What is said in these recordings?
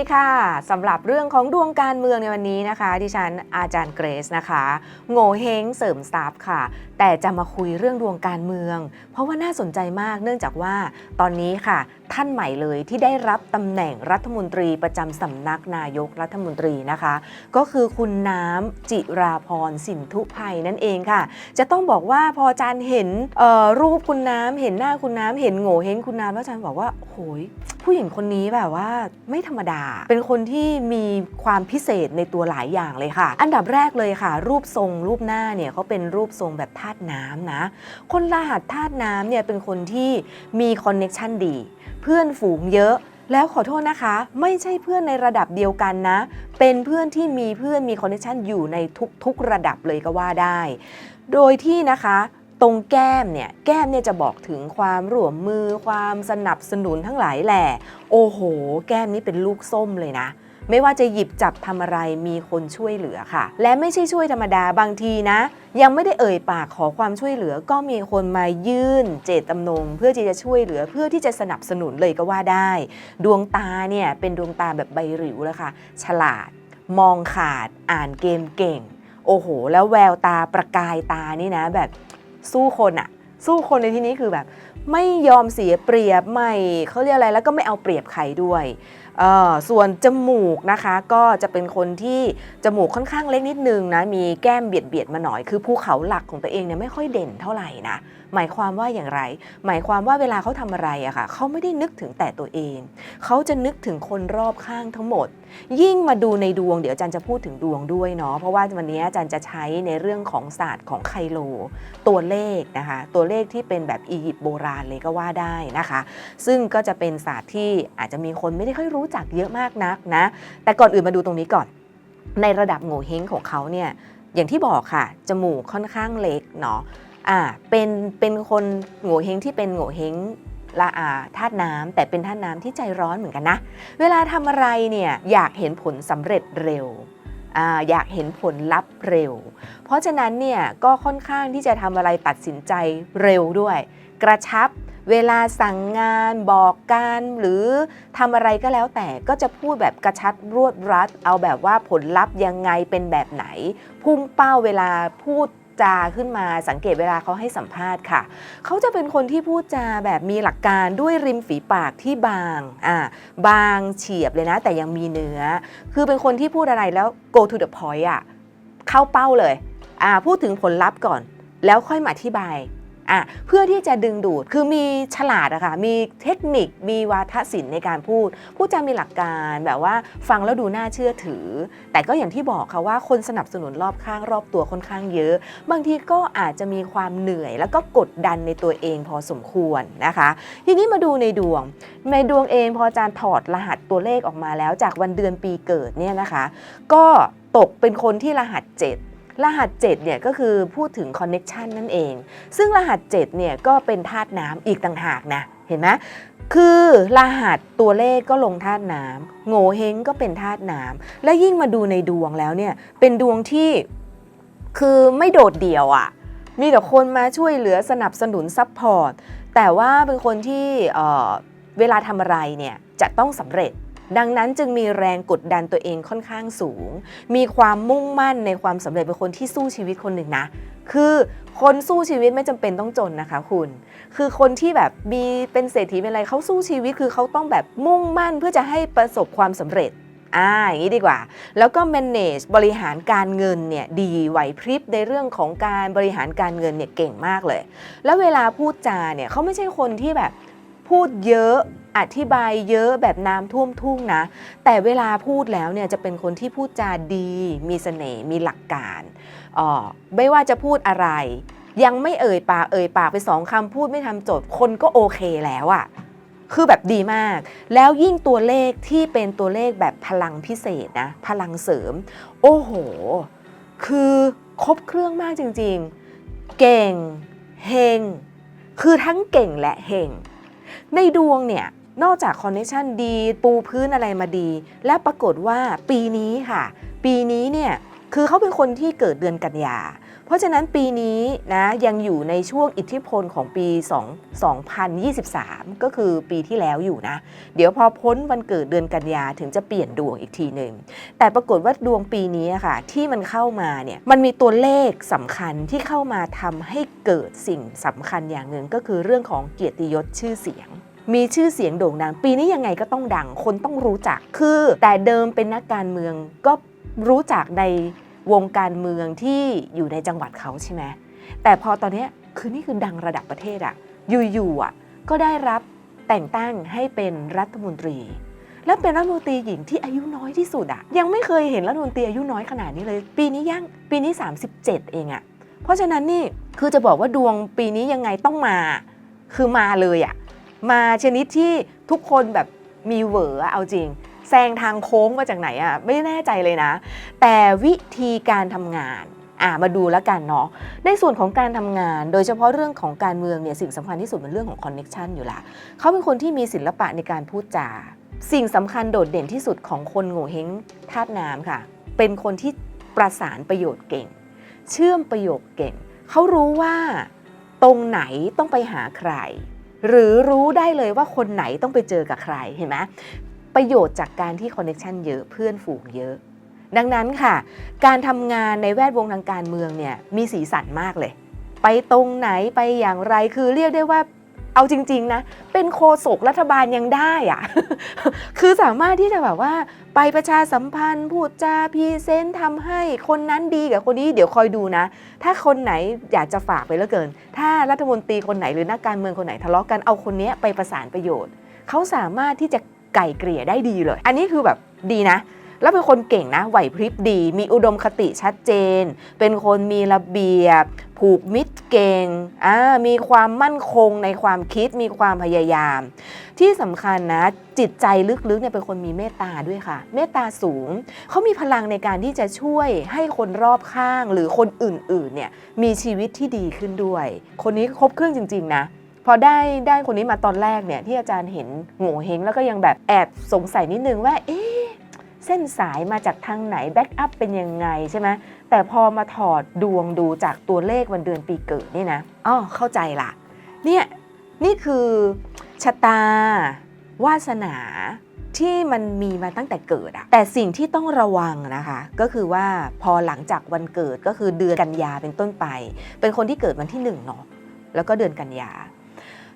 ดีค่ะสำหรับเรื่องของดวงการเมืองในวันนี้นะคะ ดิฉันอาจารย์เกรซนะคะ โง่เฮงเสริมทรัพย์ค่ะ แต่จะมาคุยเรื่องดวงการเมือง เพราะว่าน่าสนใจมากเนื่องจากว่าตอนนี้ค่ะ ท่านใหม่เลยที่ได้รับตำแหน่งรัฐมนตรีประจำสำนักนายกรัฐมนตรีนะคะ ก็คือคุณน้ำจิราพรสินทุภัยนั่นเองค่ะ จะต้องบอกว่าพออาจารย์เห็นรูปคุณน้ำเห็นหน้าคุณน้ำเห็นโง่เฮงคุณน้ำแล้วอาจารย์บอกว่าโอ้ยผู้หญิงคนนี้แบบว่าไม่ธรรมดา เป็นคนที่มีความพิเศษในตัวหลายอย่างเลยค่ะ อันดับแรกเลยค่ะ รูปทรงรูปหน้าเนี่ยเขาเป็นรูปทรงแบบธาตุน้ำนะ คนรหัสธาตุน้ำเนี่ยเป็นคนที่มีคอนเน็ชันดี เพื่อนฝูงเยอะแล้วขอโทษนะคะ ไม่ใช่เพื่อนในระดับเดียวกันนะ เป็นเพื่อนที่มีเพื่อนมีคอนเนคชันอยู่ในทุกๆระดับเลยก็ว่าได้ โดยที่นะคะ ตรงแก้มเนี่ยแก้มเนี่ยจะบอกถึงความร่วมมือความสนับสนุนทั้งหลายแหละโอ้โห แก้มนี้เป็นลูกส้มเลยนะ ไม่ว่าจะหยิบจับทำอะไรมีคนช่วยเหลือค่ะ และไม่ใช่ช่วยธรรมดาบางทีนะ ยังไม่ได้เอ่ยปากขอความช่วยเหลือ ก็มีคนมายื่น เจตจำนง เพื่อที่จะช่วยเหลือเพื่อที่จะสนับสนุนเลยก็ว่าได้ ดวงตาเนี่ยเป็นดวงตาแบบใบหริวแล้วค่ะฉลาด มองขาดอ่านเกมเก่งโอ้โห แล้วแววตาประกายตานี่นะแบบ สู้คนอะสู้คนในที่นี้คือแบบไม่ยอมเสียเปรียบไม่เขาเรียกอะไรแล้วก็ไม่เอาเปรียบใครด้วยส่วนจมูกนะคะก็จะเป็นคนที่จมูกค่อนข้างเล็กนิดนึงนะมีแก้มเบียดเบียดมาหน่อยคือภูเขาหลักของตัวเองเนี่ยไม่ค่อยเด่นเท่าไหร่นะ หมายความว่าอย่างไร หมายความว่าเวลาเขาทำอะไรอะค่ะเขาไม่ได้นึกถึงแต่ตัวเอง เขาจะนึกถึงคนรอบข้างทั้งหมด ยิ่งมาดูในดวงเดี๋ยวอาจารย์จะพูดถึงดวงด้วยเนาะเพราะว่าวันนี้อาจารย์จะใช้ในเรื่องของศาสตร์ของไคโล ตัวเลขนะคะ ตัวเลขที่เป็นแบบอียิปต์โบราณเลยก็ว่าได้นะคะ ซึ่งก็จะเป็นศาสตร์ที่อาจจะมีคนไม่ได้ค่อยรู้จักเยอะมากนักนะ แต่ก่อนอื่นมาดูตรงนี้ก่อน ในระดับโง่เฮงของเขาเนี่ยอย่างที่บอกค่ะ จมูกค่อนข้างเล็กเนาะ อ่าเป็นเป็นคนโง่เฮงที่เป็นโง่เฮงละอาธาตุน้ำแต่เป็นธาตุน้ำที่ใจร้อนเหมือนกันนะ เวลาทำอะไรเนี่ยอยากเห็นผลสำเร็จเร็วอ่าอยากเห็นผลลัพธ์เร็ว เพราะฉะนั้นเนี่ยก็ค่อนข้างที่จะทำอะไรตัดสินใจเร็วด้วย กระชับเวลาสั่งงานบอกการหรือทำอะไรก็แล้วแต่ก็จะพูดแบบกระชัดรวดรัด เอาแบบว่าผลลัพธ์ยังไงเป็นแบบไหน พุ่งเป้าเวลาพูด จาขึ้นมาสังเกตเวลาเขาให้สัมภาษณ์ค่ะ เขาจะเป็นคนที่พูดจาแบบมีหลักการด้วยริมฝีปากที่บางอ่าบางเฉียบเลยนะ แต่ยังมีเนื้อ คือเป็นคนที่พูดอะไรแล้ว go to the point อะเข้าเป้าเลยอ่าพูดถึงผลลัพธ์ก่อน แล้วค่อยมาอธิบาย อะเพื่อที่จะดึงดูดคือมีฉลาดอะค่ะมีเทคนิคมีวาทศิลป์ในการพูด พูดจะมีหลักการแบบว่าฟังแล้วดูน่าเชื่อถือ แต่ก็อย่างที่บอกค่ะว่าคนสนับสนุนรอบข้างรอบตัวค่อนข้างเยอะ บางทีก็อาจจะมีความเหนื่อย แล้วก็กดดันในตัวเองพอสมควรนะคะ ทีนี้มาดูในดวง ในดวงเองพออาจารย์ถอดรหัสตัวเลขออกมาแล้วจากวันเดือนปีเกิดเนี่ยนะคะ ก็ตกเป็นคนที่รหัส 7 รหัส7เนี่ยก็คือพูดถึงคอนเน็ชันนั่นเอง ซึ่งรหัส7เนี่ยก็เป็นธาตุน้ำอีกต่างหากนะ เห็นไหมคือรหัสตัวเลขก็ลงธาตุน้ำโง่เฮงก็เป็นธาตุน้ำและยิ่งมาดูในดวงแล้วเนี่ยเป็นดวงที่คือไม่โดดเดี่ยวอะ่ะ มีแต่คนมาช่วยเหลือสนับสนุนซัพพอร์ตแต่ว่าเป็นคนที่เออเวลาทำอะไรเนี่ยจะต้องสำเร็จ ดังนั้นจึงมีแรงกดดันตัวเองค่อนข้างสูง มีความมุ่งมั่นในความสำเร็จเป็นคนที่สู้ชีวิตคนหนึ่งนะ คือคนสู้ชีวิตไม่จำเป็นต้องจนนะคะคุณ คือคนที่แบบมีเป็นเศรษฐีเป็นอะไรเขาสู้ชีวิตคือเขาต้องแบบมุ่งมั่นเพื่อจะให้ประสบความสำเร็จอ่าอย่างนี้ดีกว่า แล้วก็ manage บริหารการเงินเนี่ยดีไหวพริบในเรื่องของการบริหารการเงินเนี่ยเก่งมากเลย แล้วเวลาพูดจาเนี่ยเขาไม่ใช่คนที่แบบพูดเยอะ อธิบายเยอะแบบน้ำท่วมทุ่งนะ แต่เวลาพูดแล้วเนี่ยจะเป็นคนที่พูดจาดี มีเสน่ห์มีหลักการออไม่ว่าจะพูดอะไร ยังไม่เอ่ยปากเอ่ยปากไปสองคำพูดไม่ทำจบคนก็โอเคแล้วอะคือแบบดีมาก แล้วยิ่งตัวเลขที่เป็นตัวเลขแบบพลังพิเศษนะ พลังเสริม โอ้โห คือครบเครื่องมากจริงๆ เก่ง เฮง คือทั้งเก่งและเฮง ในดวงเนี่ย นอกจากคอนเนคชันดีปูพื้นอะไรมาดี และปรากฏว่าปีนี้ค่ะ ปีนี้เนี่ยคือเขาเป็นคนที่เกิดเดือนกันยา เพราะฉะนั้นปีนี้นะยังอยู่ในช่วงอิทธิพลของปี 2 2023 ก็คือปีที่แล้วอยู่นะ เดี๋ยวพอพ้นวันเกิดเดือนกันยาถึงจะเปลี่ยนดวงอีกทีหนึ่ง แต่ปรากฏว่าดวงปีนี้ค่ะ ที่มันเข้ามาเนี่ยมันมีตัวเลขสำคัญที่เข้ามาทำให้เกิดสิ่งสำคัญอย่างหนึ่งก็คือเรื่องของเกียรติยศชื่อเสียง มีชื่อเสียงโด่งดัง ปีนี้ยังไงก็ต้องดัง คนต้องรู้จักคือ แต่เดิมเป็นนักการเมืองก็รู้จักในวงการเมืองที่อยู่ในจังหวัดเขาใช่ไหมแต่พอตอนนี้คือนี่คือดังระดับประเทศอะอยู่ๆอะก็ได้รับแต่งตั้งให้เป็นรัฐมนตรี และเป็นรัฐมนตรีหญิงที่อายุน้อยที่สุดอะยังไม่เคยเห็นรัฐมนตรีอายุน้อยขนาดนี้เลย ปีนี้ย่งปีนี้ 37 เองอะเพราะฉะนั้นนี่คือจะบอกว่าดวงปีนี้ยังไงต้องมา คือมาเลยอะ มาชนิดที่ทุกคนแบบมีเหวอะเอาจริงแซงทางโค้งมาจากไหนอะไม่แน่ใจเลยนะ แต่วิธีการทำงานอ่ามาดูแล้วกันเนาะในส่วนของการทำงาน โดยเฉพาะเรื่องของการเมืองเนี่ยสิ่งสำคัญที่สุดเป็นเรื่องของคอนเน็ชันอยู่ละเขาเป็นคนที่มีศิลปะในการพูดจา สิ่งสำคัญโดดเด่นที่สุดของคนโง่เฮงธาตุน้ำค่ะ เป็นคนที่ประสานประโยชน์เก่ง เชื่อมประโยคเก่ง เขารู้ว่าตรงไหนต้องไปหาใคร หรือรู้ได้เลยว่าคนไหนต้องไปเจอกับใครเห็นไหมประโยชน์จากการที่คอนเน็ชันเยอะเพื่อนฝูงเยอะ ดังนั้นค่ะ การทำงานในแวดวงทางการเมืองเนี่ยมีสีสันมากเลย ไปตรงไหนไปอย่างไรคือเรียกได้ว่า เอาจริง ๆ นะ เป็นโคศกรัฐบาลยังได้อะคือสามารถที่จะแบบว่า ไปประชาสัมพันธ์ พูดจาพีเซนทำให้คนนั้นดีกับคนนี้เดี๋ยวคอยดูนะ ถ้าคนไหนอยากจะฝากไปแล้วเกิน ถ้ารัฐมนตรีคนไหนหรือนักการเมืองคนไหนทะเลาะกันเอาคนเนี้ยไปประสานประโยชน์ เขาสามารถที่จะไก่เกลี่ยได้ดีเลย อันนี้คือแบบดีนะ แล้วเป็นคนเก่งนะไหวพริบดี มีอุดมคติชัดเจน เป็นคนมีระเบียบ ผูกมิตรเก่งอ่ามีความมั่นคงในความคิดมีความพยายาม ที่สำคัญนะจิตใจลึกๆเนี่ยเป็นคนมีเมตตาด้วยค่ะ เมตตาสูง เขามีพลังในการที่จะช่วยให้คนรอบข้างหรือคนอื่นๆเนี่ยมีชีวิตที่ดีขึ้นด้วย คนนี้ครบเครื่องจริง ๆ นะพอได้ได้คนนี้มาตอนแรกเนี่ยที่อาจารย์เห็นโง่เฮงแล้วก็ยังแบบแอบสงสัยนิดนึงว่า เอ๊ะ เส้นสายมาจากทางไหนแบ็กอัพเป็นยังไงใช่ไหมแต่พอมาถอดดวงดูจากตัวเลขวันเดือนปีเกิดนี่นะอ๋อเข้าใจละเนี่ยนี่คือชะตาวาสนาที่มันมีมาตั้งแต่เกิดอะแต่สิ่งที่ต้องระวังนะคะ ก็คือว่าพอหลังจากวันเกิดก็คือเดือนกันยาเป็นต้นไป เป็นคนที่เกิดวันที่หนึ่งเนาะแล้วก็เดือนกันยา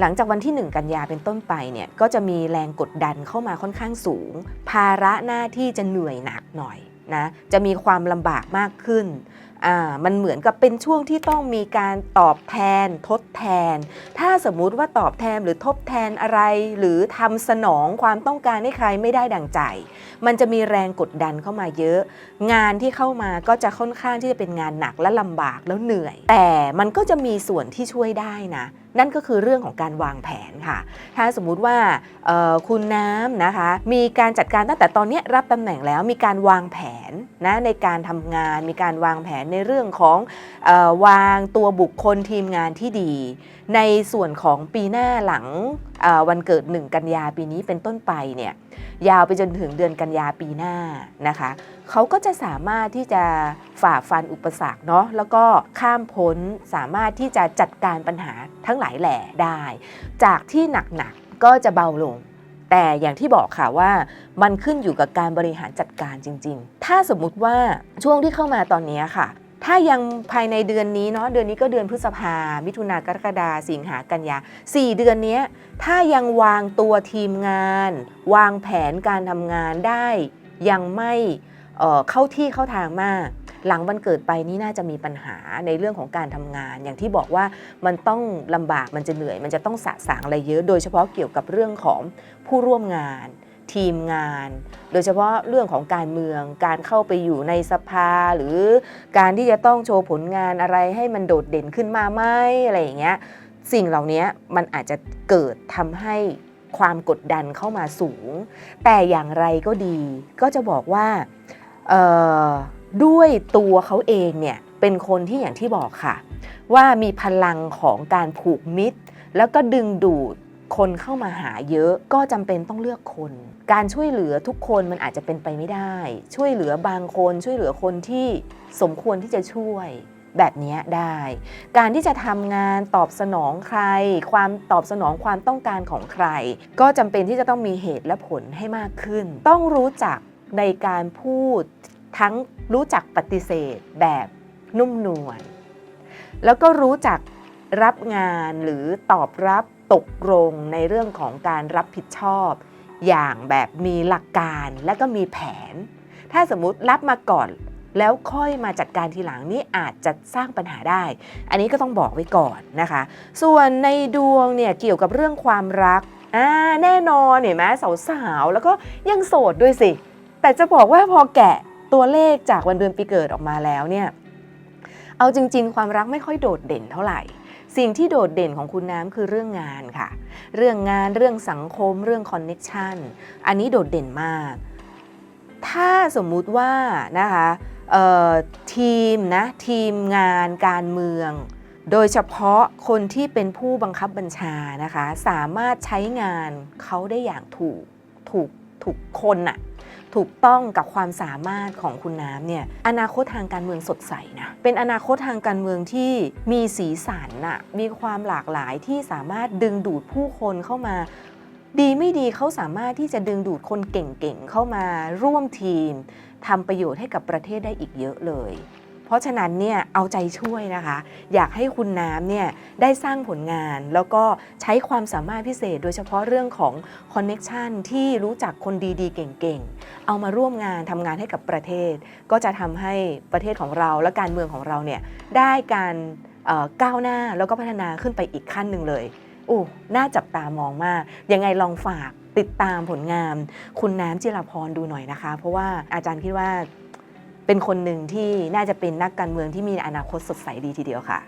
หลังจากวันที่ 1 กันยาเป็นต้นไปเนี่ยก็จะมีแรงกดดันเข้ามาค่อนข้างสูง ภาระหน้าที่จะเหนื่อยหนักหน่อยนะจะมีความลำบากมากขึ้นมันเหมือนกับเป็นช่วงที่ต้องมีการตอบแทนทดแทน ถ้าสมมุติว่าตอบแทนหรือทบแทนอะไร หรือทำสนองความต้องการให้ใครไม่ได้ดังใจ มันจะมีแรงกดดันเข้ามาเยอะ งานที่เข้ามาก็จะค่อนข้างที่จะเป็นงานหนักและลำบากแล้วเหนื่อย แต่มันก็จะมีส่วนที่ช่วยได้นะ นั่นก็คือเรื่องของการวางแผนค่ะ ถ้าสมมุติว่าคุณน้ำนะคะ มีการจัดการตั้งแต่ตอนนี้รับตำแหน่งแล้วมีการวางแผนนะในการทำงาน มีการวางแผนในเรื่องของออวางตัวบุคคลทีมงานที่ดี ในส่วนของปีหน้าหลังวันเกิด 1 กันยาปีนี้เป็นต้นไปเนี่ยยาวไปจนถึงเดือนกันยาปีหน้านะคะเขาก็จะสามารถที่จะฝ่าฟันอุปสรรคเนาะแล้วก็ข้ามพ้นสามารถที่จะจัดการปัญหาทั้งหลายแหล่ได้ จากที่หนักๆกก็จะเบาลง แต่อย่างที่บอกค่ะว่ามันขึ้นอยู่กับการบริหารจัดการจริง ๆ ถ้าสมมุติว่าช่วงที่เข้ามาตอนนี้ค่ะ ถ้ายังภายในเดือนนี้เนาะเดือนนี้ก็เดือนพฤษภา มิถุนากรกฎาสิงหากันยา4เดือนนี้ถ้ายังวางตัวทีมงาน วางแผนการทำงานได้ ยังไม่เเข้าที่เข้าทางมาก หลังวันเกิดไปนี่น่าจะมีปัญหาในเรื่องของการทำงาน อย่างที่บอกว่ามันต้องลำบากมันจะเหนื่อย มันจะต้องสะสางอะไรเยอะ โดยเฉพาะเกี่ยวกับเรื่องของผู้ร่วมงาน ทีมงาน โดยเฉพาะเรื่องของการเมือง การเข้าไปอยู่ในสภา หรือการที่จะต้องโชว์ผลงานอะไรให้มันโดดเด่นขึ้นมาไหมอะไรอย่างเงี้ยสิ่งเหล่านี้มันอาจจะเกิดทำให้ความกดดันเข้ามาสูง แต่อย่างไรก็ดีก็จะบอกว่าด้วยตัวเขาเองเนี่ยเป็นคนที่อย่างที่บอกค่ะ ว่ามีพลังของการผูกมิตร แล้วก็ดึงดูดคนเข้ามาหาเยอะก็จำเป็นต้องเลือกคน การช่วยเหลือทุกคนมันอาจจะเป็นไปไม่ได้ ช่วยเหลือบางคนช่วยเหลือคนที่สมควรที่จะช่วยแบบนี้ได้ การที่จะทำงานตอบสนองใคร ความตอบสนองความต้องการของใคร ก็จำเป็นที่จะต้องมีเหตุและผลให้มากขึ้น ต้องรู้จักในการพูดทั้งรู้จักปฏิเสธแบบนุ่มนวลแล้วก็รู้จักรับงานหรือตอบรับตกลงในเรื่องของการรับผิดชอบ อย่างแบบมีหลักการและก็มีแผน ถ้าสมมุติรับมาก่อนแล้วค่อยมาจัดการทีหลังนี่อาจจะสร้างปัญหาได้ อันนี้ก็ต้องบอกไว้ก่อนนะคะ ส่วนในดวงเนี่ยเกี่ยวกับเรื่องความรักอ่าแน่นอนเห็นไหมสาวๆแล้วก็ยังโสดด้วยสิ แต่จะบอกว่าพอแกะตัวเลขจากวันเดือนปีเกิดออกมาแล้วเนี่ย เอาจริง ๆ ความรักไม่ค่อยโดดเด่นเท่าไหร่ สิ่งที่โดดเด่นของคุณน้ำคือเรื่องงานค่ะ เรื่องงานเรื่องสังคม เรื่องคอนเน็ชันอันนี้โดดเด่นมาก ถ้าสมมุติว่านะคะทีมนะทีมงานการเมือง โดยเฉพาะคนที่เป็นผู้บังคับบัญชานะคะ สามารถใช้งานเขาได้อย่างถูกถูกถูกคนน่ะ ถูกต้องกับความสามารถของคุณน้ำเนี่ยอนาคตทางการเมืองสดใสนะเป็นอนาคตทางการเมืองที่มีสีสันน่ะมีความหลากหลายที่สามารถดึงดูดผู้คนเข้ามาดีไม่ดีเขาสามารถที่จะดึงดูดคนเก่งๆ เข้ามาร่วมทีมทำประโยชน์ให้กับประเทศได้อีกเยอะเลย เพราะฉะนั้นเนี่ยเอาใจช่วยนะคะ อยากให้คุณน้ำเนี่ยได้สร้างผลงาน แล้วก็ใช้ความสามารถพิเศษ โดยเฉพาะเรื่องของคอนเน็ชันที่รู้จักคนดีๆ เก่งๆ เอามาร่วมงานทำงานให้กับประเทศ ก็จะทำให้ประเทศของเราและการเมืองของเราเนี่ยได้การก้าวหน้าแล้วก็พัฒนาขึ้นไปอีกขั้นหนึ่งเลยอู้น่าจับตามองมาก ยังไงลองฝากติดตามผลงาน คุณน้ำจิรพรดูหน่อยนะคะ เพราะว่าอาจารย์คิดว่า เป็นคนหนึ่งที่น่าจะเป็นนักการเมืองที่มีอนาคตสดใสดีทีเดียวค่ะ